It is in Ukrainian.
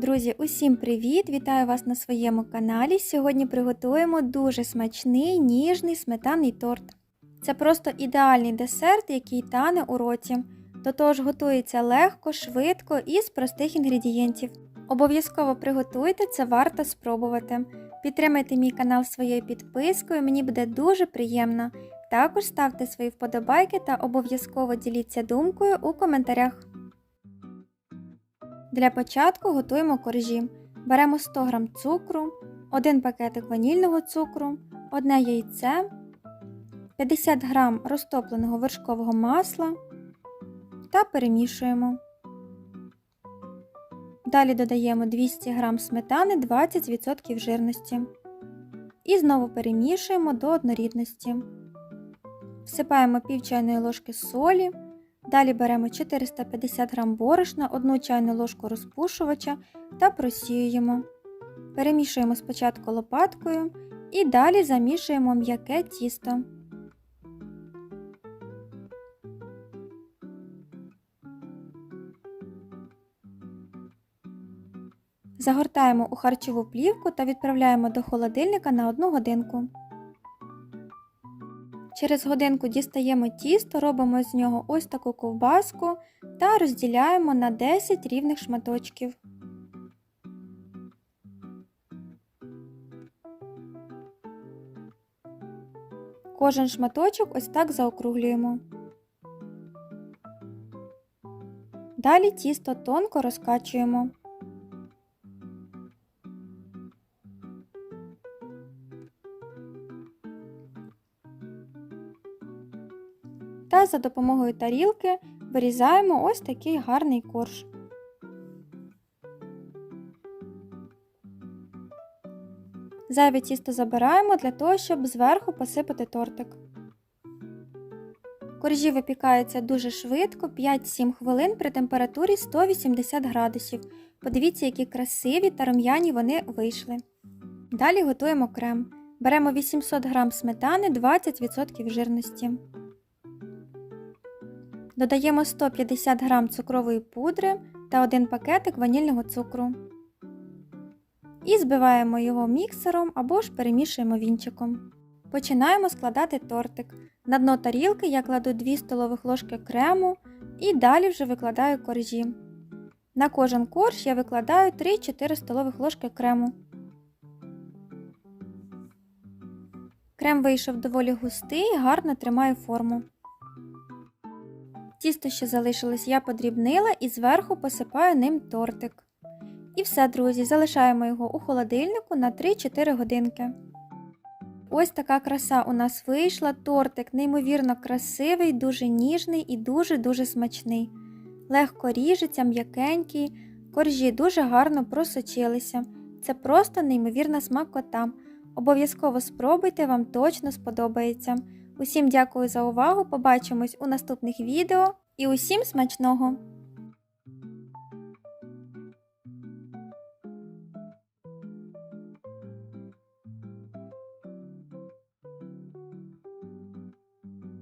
Друзі, усім привіт! Вітаю вас на своєму каналі. Сьогодні приготуємо дуже смачний ніжний сметанний торт. Це просто ідеальний десерт, який тане у роті. До того ж готується легко, швидко і з простих інгредієнтів. Обов'язково приготуйте, це варто спробувати. Підтримайте мій канал своєю підпискою, мені буде дуже приємно. Також ставте свої вподобайки та обов'язково діліться думкою у коментарях. Для початку готуємо коржі. Беремо 100 г цукру, 1 пакетик ванільного цукру, 1 яйце, 50 г розтопленого вершкового масла та перемішуємо. Далі додаємо 200 г сметани 20% жирності. І знову перемішуємо до однорідності. Всипаємо пів чайної ложки солі. Далі беремо 450 г борошна, 1 чайну ложку розпушувача та просіюємо. Перемішуємо спочатку лопаткою і далі замішуємо м'яке тісто. Загортаємо у харчову плівку та відправляємо до холодильника на 1 годинку. Через годинку дістаємо тісто, робимо з нього ось таку ковбаску та розділяємо на 10 рівних шматочків. Кожен шматочок ось так заокруглюємо. Далі тісто тонко розкачуємо. Та за допомогою тарілки вирізаємо ось такий гарний корж. Зайве тісто забираємо для того, щоб зверху посипати тортик. Коржі випікаються дуже швидко, 5-7 хвилин при температурі 180 градусів. Подивіться, які красиві та рум'яні вони вийшли. Далі готуємо крем. Беремо 800 г сметани 20% жирності. Додаємо 150 г цукрової пудри та 1 пакетик ванільного цукру. І збиваємо його міксером або ж перемішуємо вінчиком. Починаємо складати тортик. На дно тарілки я кладу 2 столових ложки крему і далі вже викладаю коржі. На кожен корж я викладаю 3-4 столових ложки крему. Крем вийшов доволі густий і гарно тримає форму. Тісто, що залишилось, я подрібнила і зверху посипаю ним тортик. І все, друзі, залишаємо його у холодильнику на 3-4 годинки. Ось така краса у нас вийшла. Тортик неймовірно красивий, дуже ніжний і дуже-дуже смачний. Легко ріжеться, м'якенький, коржі дуже гарно просочилися. Це просто неймовірна смакота. Обов'язково спробуйте, вам точно сподобається. Усім дякую за увагу! Побачимось у наступних відео і усім смачного!